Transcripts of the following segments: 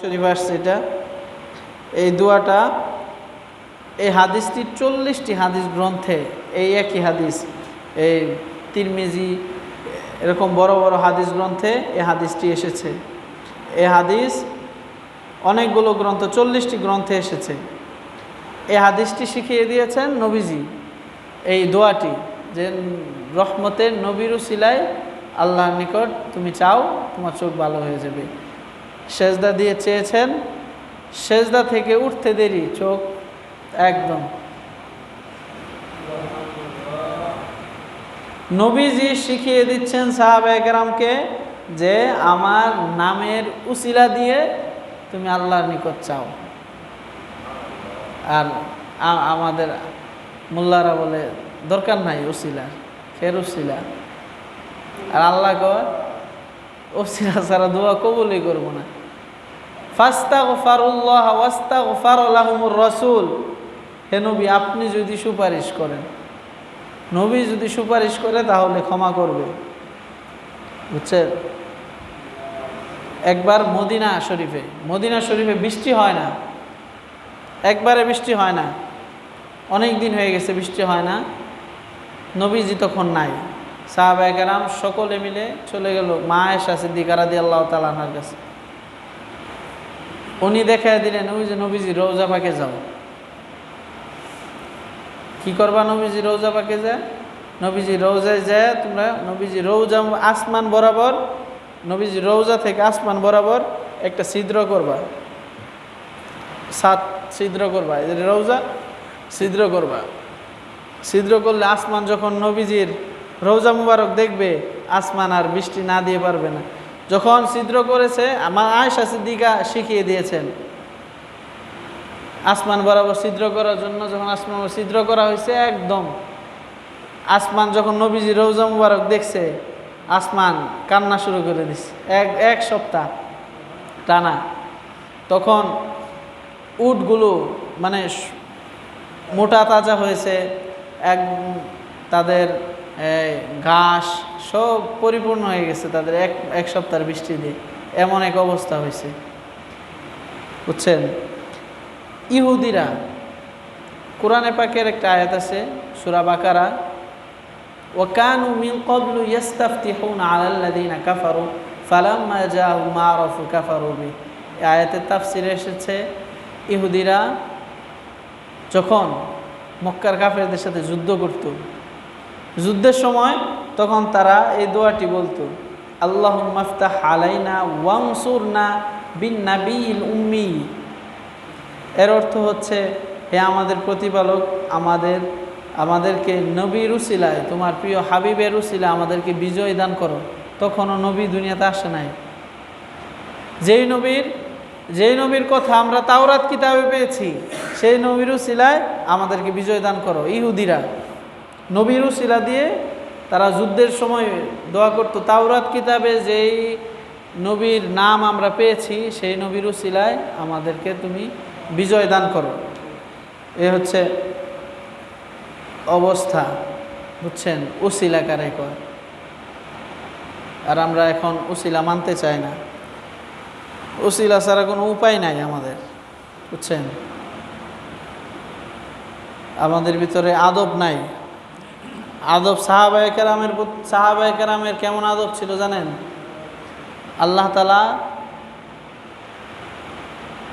শরীফ আসছে এটা এই দোয়াটা, এই হাদিসটি চল্লিশটি হাদিস গ্রন্থে এই একই হাদিস, এই তিরমিজি, এরকম বড় বড় হাদিস গ্রন্থে এই হাদিসটি এসেছে। এ হাদিস, অনেকগুলো গ্রন্থ, চল্লিশটি গ্রন্থে এসেছে। এই হাদিসটি শিখিয়ে দিয়েছেন নবীজি এই দোয়াটি যে, রহমতের নবীর সিলায় আল্লাহর নিকট তুমি চাও, তোমার চোখ ভালো হয়ে যাবে। সেজদা দিয়ে চেয়েছেন। সেজদা থেকে উঠতে দেরি, চোখ একদম। নবীজি শিখিয়ে দিচ্ছেন সাহাবেকরামকে যে আমার নামের উসিলা দিয়ে তুমি আল্লাহর নিকট চাও। আর আমাদের মোল্লারা বলে, দরকার নাই উসিলার ফের উসিলা। আর আল্লাহ কয়, উসিলা ছাড়া দোয়া কবুলই করব না। ফাস্তা গফারুল্লাহ ওয়াস্তা গফারুল্লাহমুর রসুল। হে নবী, আপনি যদি সুপারিশ করেন, নবী যদি সুপারিশ করে তাহলে ক্ষমা করবে। বুঝছেন? একবার মদিনা শরীফে মদিনা শরীফে বৃষ্টি হয় না। একবারে বৃষ্টি হয় না। অনেক দিন হয়ে গেছে বৃষ্টি হয় না। নবীজি তখন নাই। সাহাবাহাম সকলে মিলে চলে গেল মা এসা সিদ্দিকারা দিয়ে আল্লাহ তালার কাছে। উনি দেখা দিলেন, ওই যে নবীজি রৌজা পাকে যাও। কি করবা নবীজি রৌজা পাকে যায়? নবীজি রৌজায় যায়, তোমরা নবীজি রৌজা আসমান বরাবর, নবীজি রৌজা থেকে আসমান বরাবর একটা ছিদ্র করবা। সাত ছিদ্র করবা, এই যে রৌজা ছিদ্র করবা। ছিদ্র করলে আসমান যখন নবীজির রৌজা মুবারক দেখবে, আসমান আর বৃষ্টি না দিয়ে পারবে না। যখন ছিদ্র করেছে, আমার আয়সা সিদ্দিকা শিখিয়ে দিয়েছেন। আসমান বরাবর ছিদ্র করার জন্য যখন আসমান ছিদ্র করা হয়েছে, একদম। আসমান যখন নবীজি রৌজা মুবারক দেখছে, আসমান কান্না শুরু করে দিচ্ছে এক এক সপ্তাহ টানা। তখন উটগুলো মানে মোটা তাজা হয়েছে, এক তাদের ঘাস সব পরিপূর্ণ হয়ে গেছে তাদের এক এক সপ্তাহের বৃষ্টি দিয়ে। এমন এক অবস্থা হয়েছে। বুঝছেন? ইহুদিরা, কোরআনে পাকের একটা আয়াত আছে, সুরা বাকারা ওকানু মিন কবলু ইয়াস্তাফতিহুনা আলাল লাযিনা কাফারু, ফালাম্মা জাআহু মা আরাফু কাফারু বি এই আয়াতের তাফসিরে এসেছে, ইহুদিরা যখন মক্কার কাফেরদের সাথে যুদ্ধ করত যুদ্ধের সময় তখন তারা এই দোয়াটি বলতো আল্লাহ মাফতাহ আলাইনা ওয়াংসুরনা বিন নাবিল উম্মি। এর অর্থ হচ্ছে, হে আমাদের প্রতিপালক, আমাদের, আমাদেরকে নবীর উসিলায়, তোমার প্রিয় হাবিবের উসিলায় আমাদেরকে বিজয় দান করো। তখনও নবী দুনিয়াতে আসে নাই। যেই নবীর যেই নবীর কথা আমরা তাওরাত কিতাবে পেয়েছি, সেই নবীর উসিলায় আমাদেরকে বিজয় দান করো, ইহুদিরা। নবীর উসিলা দিয়ে তারা যুদ্ধের সময় দোয়া করতো। তাওরাত কিতাবে যেই নবীর নাম আমরা পেয়েছি, সেই নবীর উসিলায় আমাদেরকে তুমি বিজয় দান করো। এ হচ্ছে অবস্থা, বুঝছেন? উসিলা কারে কয়? আর আমরা এখন উসিলা মানতে চাই না। উসিলা ছাড়া কোনো উপায় নাই আমাদের, বুঝছেন? আমাদের ভিতরে আদব নাই। আদব সাহাবায় কেরামের সাহাবায় কেরামের কেমন আদব ছিল জানেন? আল্লাহ তালা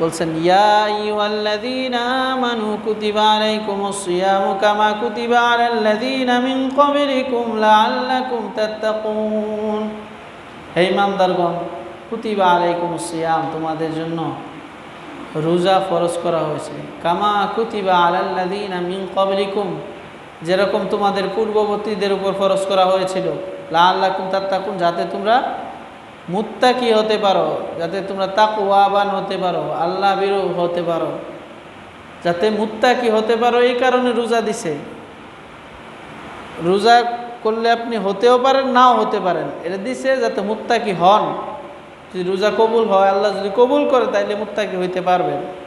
বলছেন হে কুতিবা তোমাদের জন্য রোজা ফরজ করা হয়েছে। কামা কুতিবা আলাল্লাযীনা মিন ক্বাবলিকুম যেরকম তোমাদের পূর্ববর্তীদের উপর ফরজ করা হয়েছিল। লাআল্লাকুম তাত্তাকুন, যাতে তোমরা মুত্তাকি হতে পারো, যাতে তোমরা তাকওয়াবান হতে পারো, আল্লাহ বিরু হতে পারো। যাতে মুত্তাকি হতে পারো, এই কারণে রোজা দিছে। রোজা করলে আপনি হতেও পারেন, নাও হতে পারেন। এটা দিছে যাতে মুত্তাকি হন। যদি রোজা কবুল হয়, আল্লাহ যদি কবুল করে, তাইলে মুত্তাকি হইতে পারবেন।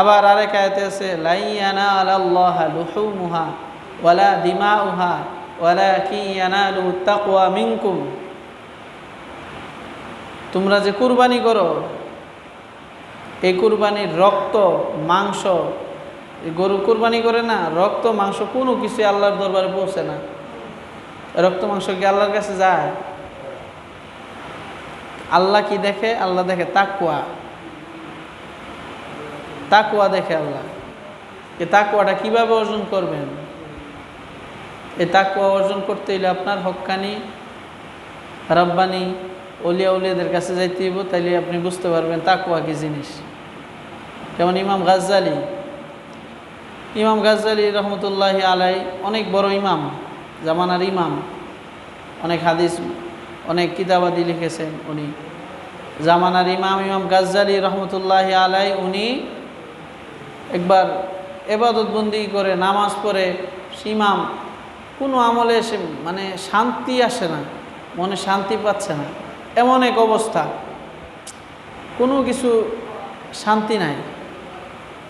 আবার আরেক আয়তে আছে লাইয়ানা আল্লাহ লুহুমুহা ওয়ালা দিমাউহা ওয়ালা কি ইয়ানালু তাকওয়া মিনকুম। তোমরা যে কুরবানি করো, এই কুরবানির রক্ত, মাংস গরু কুরবানি করে না, রক্ত, মাংস কোনো কিছু আল্লাহর দরবারে পৌঁছে না। রক্ত, মাংস কি আল্লাহর কাছে যায়? আল্লাহ কি দেখে? আল্লাহ দেখে তাকুয়া তাকুয়া দেখে আল্লাহ। এই তাকুয়াটা কীভাবে অর্জন করবেন? এই তাকুয়া অর্জন করতে হলে আপনার হক্কানি রাব্বানি, অলিয়া উলিয়াদের কাছে যাইতে হইব, তাইলে আপনি বুঝতে পারবেন তাকুয়া কি জিনিস। যেমন ইমাম গাজ্জালি ইমাম গাজ্জালি রহমতুল্লাহ আলাই অনেক বড় ইমাম, জামানার ইমাম। অনেক হাদিস, অনেক কিতাবাদি লিখেছেন উনি। জামানার ইমাম ইমাম গাজ্জালি রহমতুল্লাহ আলাই উনি একবার এবাদতবন্দি করে, নামাজ পড়ে, ইমাম, কোনো আমলে এসে মানে শান্তি আসে না, মনে শান্তি পাচ্ছে না। এমন এক অবস্থা। কোনো কিছু শান্তি নাই।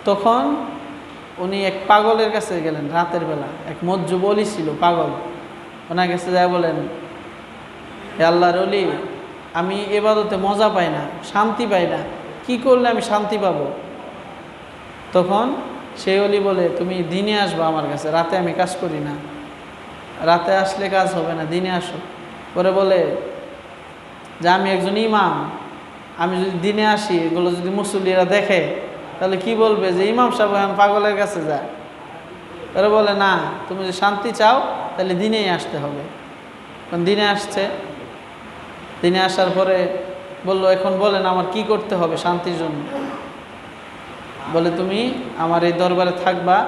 তখন উনি এক পাগলের কাছে গেলেন রাতের বেলা। এক মজ্জু বলি ছিল, পাগল। ওনার কাছে যায় বলেন আল্লাহর অলি আমি এবাদতে মজা পাই না, শান্তি পাই না। কি করলে আমি শান্তি পাবো? তখন সেই অলি বলে, তুমি দিনে আসবা আমার কাছে, রাতে আমি কাজ করি না। রাতে আসলে কাজ হবে না, দিনে আসো। পরে বলে, যে আমি একজন ইমাম, আমি যদি দিনে আসি, এগুলো যদি মুসল্লিরা দেখে, তাহলে কি বলবে যে, ইমাম সাহেব এখন পাগলের কাছে যায়? ওরা বলে, না, তুমি যদি শান্তি চাও, তাহলে দিনেই আসতে হবে। কারণ দিনে আসছে। দিনে আসার পরে বলল, এখন বলেন আমার কি করতে হবে শান্তির জন্য? বলে, তুমি আমার এই দরবারে থাকবা।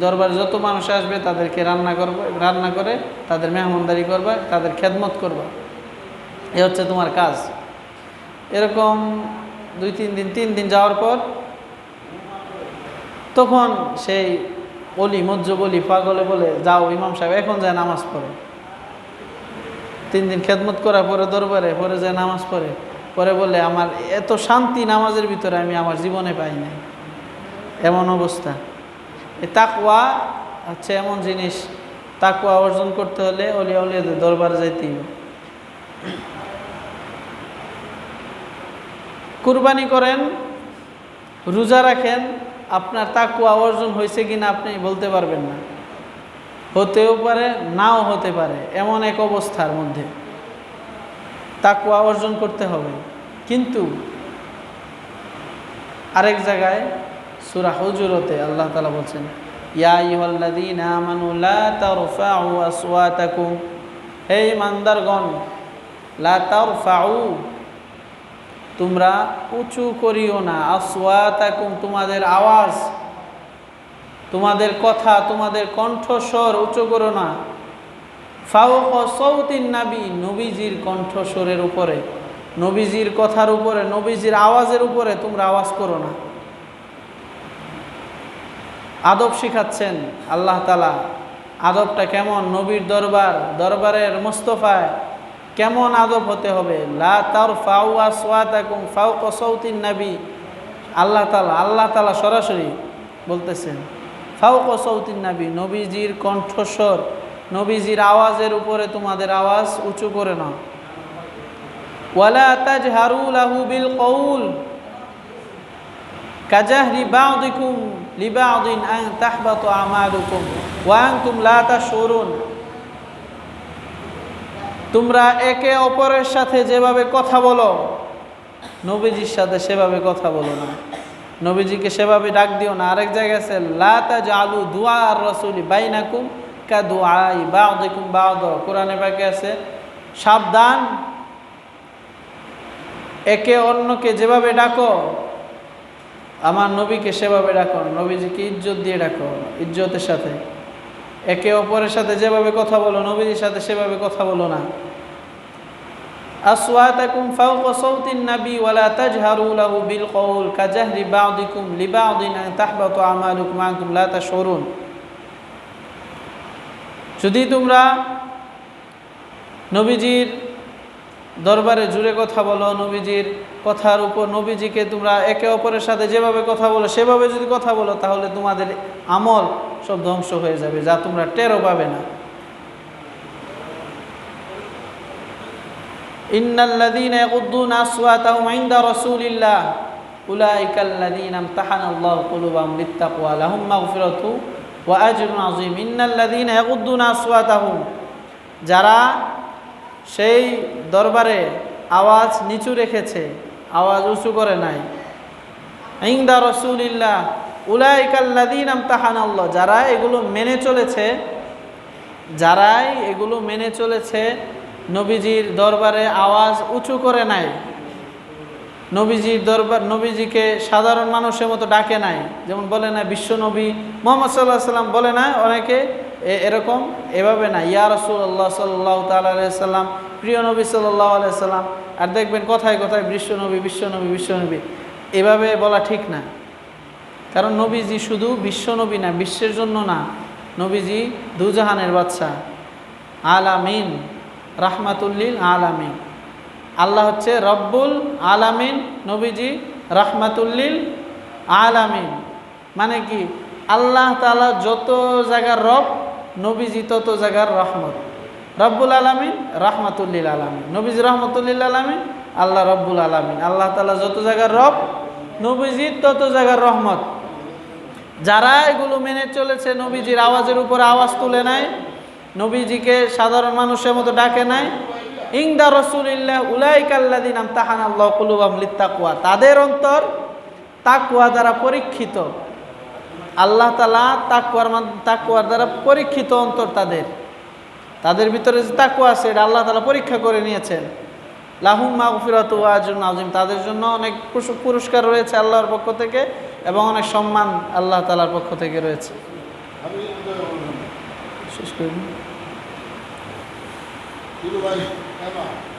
দরবারে যত মানুষ আসবে, তাদেরকে রান্না করবে, রান্না করে তাদের মেহমানদারি করবা, তাদের খেদমত করবা। এ হচ্ছে তোমার কাজ। এরকম দুই, তিন দিন তিন দিন যাওয়ার পর তখন সেই অলি মজ্জ বলি পাগলে বলে, যাও, ইমাম সাহেব, এখন যায় নামাজ পড়ে। তিন দিন খেদমত করার পরে দরবারে, পরে যায় নামাজ পড়ে। পরে বলে, আমার এত শান্তি নামাজের ভিতরে আমি আমার জীবনে পাই নাই। এমন অবস্থা। তাকুয়া হচ্ছে এমন জিনিস তাকুয়া অর্জন করতে হলে অলিয়া উলিয়াদের দরবারে যাইতেই। কুরবানি করেন, রোজা রাখেন, আপনার তাকুয়া অর্জন হয়েছে কিনা আপনি বলতে পারবেন না। হতেও পারে, নাও হতে পারে, এমন এক অবস্থার মধ্যে। তাকুয়া অর্জন করতে হবে। কিন্তু আরেক জায়গায় সুরা হজুরতে আল্লাহ তালা বলছেন তোমরা উঁচু করিও না। আসওয়াতাকুম, তোমাদের আওয়াজ, তোমাদের কথা, তোমাদের কণ্ঠস্বর উঁচু করো না। ফাউক সৌতিন নাবি নবীজির কণ্ঠস্বরের উপরে, নবীজির কথার উপরে, নবীজির আওয়াজের উপরে তোমরা আওয়াজ করো না। আদব শিখাচ্ছেন আল্লাহ তালা আদবটা কেমন? নবীর দরবার, দরবারের মোস্তফায় কেমন আদব হতে হবে? লা তার আল্লাহ তালা আল্লাহ তালা সরাসরি বলতেছেন ফাউ কসৌতিন নাবি, নবীজির কণ্ঠস্বর নবীজির আওয়াজের উপরে তোমাদের আওয়াজ উঁচু করে নাও। বিল কৌল আনতুম লা তোমরা একে অপরের সাথে যেভাবে কথা বলো, নবীজির সাথে সেভাবে কথা বলো না। নবীজিকে সেভাবে ডাক দিও না। আরেক জায়গায় আছে, লা তাজআলু দুআ আর রাসূলি বাইনাকুম দুআই বাউদিকুম বাউদ কোরআনে পাকে আছে, সাবধান, একে অন্যকে যেভাবে ডাকো, আমার নবীকে সেভাবে ডাকো, নবীজিকে ইজ্জত দিয়ে ডাকো, ইজ্জতের সাথে। একে অপরের সাথে যেভাবে কথা বলো, নবীজির সাথে সেভাবে কথা বলো না। আসওয়াতাকুম ফাওকা ওয়ালা বিল যদি তোমরা নবীজির দরবারে জুড়ে কথা বলো, নবীজির কথার উপর নবীজিকে তোমরা একে অপরের সাথে যেভাবে কথা বলো, সেভাবে যদি কথা বলো, তাহলে তোমাদের আমল সব ধ্বংস হয়ে যাবে, যা তোমরা টেরও পাবে না। ইন্নাল্লাযীনা যারা সেই দরবারে আওয়াজ নিচু রেখেছে, আওয়াজ উঁচু করে নাই। ইংদা রসুলিল্লাহ উলাইকাল্লাদিন আমতাহানাল্লাহ। যারা এগুলো মেনে চলেছে, যারাই এগুলো মেনে চলেছে, নবীজির দরবারে আওয়াজ উঁচু করে নাই। নবীজির দরবার, নবীজিকে সাধারণ মানুষের মতো ডাকে নাই। যেমন বলে না বিশ্বনবী মোহাম্মদ সাল্লাহ সাল্লাম বলে না অনেকে এরকম এভাবে না ইয়া রসুল্লাহ সাল্লাহ তাল্লাম প্রিয় নবী সাল্লাহ সাল্লাম, আর দেখবেন কথায় কথায় বিশ্বনবী বিশ্বনবী বিশ্বনবী এভাবে বলা ঠিক না। কারণ নবীজি শুধু বিশ্বনবী না, বিশ্বের জন্য না, নবীজি দুজাহানের বাচ্চা আলামিন রাহমাতুল্লিল আলামিন। আল্লাহ হচ্ছে রব্বুল আলামিন, নবীজি রাহমাতুল্লিল আলামিন। মানে কি? আল্লাহ তালা যত জায়গার রব, নবীজি তত জায়গার রহমত। রব্বুল আলামিন, রাহমাতুল্লিল আলামিন। নবীজি রহমতুল্লিল আলামিন, আল্লাহ রব্বুল আলামিন। আল্লাহ তালা যত জায়গার রব, নবীজি তত জায়গার রহমত। যারা এগুলো মেনে চলেছে, নবীজির আওয়াজের উপর আওয়াজ তুলে নেয় নবীজিকে সাধারণ মানুষের মতো ডাকে নেয় ইংদা রসুলিল্লাহ উলাইকাল্লাদিন তাহান আল্লাহ কুলুবাম লিত্তাকুয়া। তাদের অন্তর তাকুয়া দ্বারা পরীক্ষিত। আল্লাহ তালা তাকুয়ার তাকুয়ার দ্বারা পরীক্ষিত অন্তর তাদের। তাদের ভিতরে যে তাকুয়া আছে, এটা আল্লাহ তালা পরীক্ষা করে নিয়েছেন। লাহুম মাগফিরাতু ওয়া আজরুন আযীম। তাদের জন্য অনেক পুরস্কার রয়েছে আল্লাহর পক্ষ থেকে এবং অনেক সম্মান আল্লাহ তালার পক্ষ থেকে রয়েছে। শেষ করে দিন।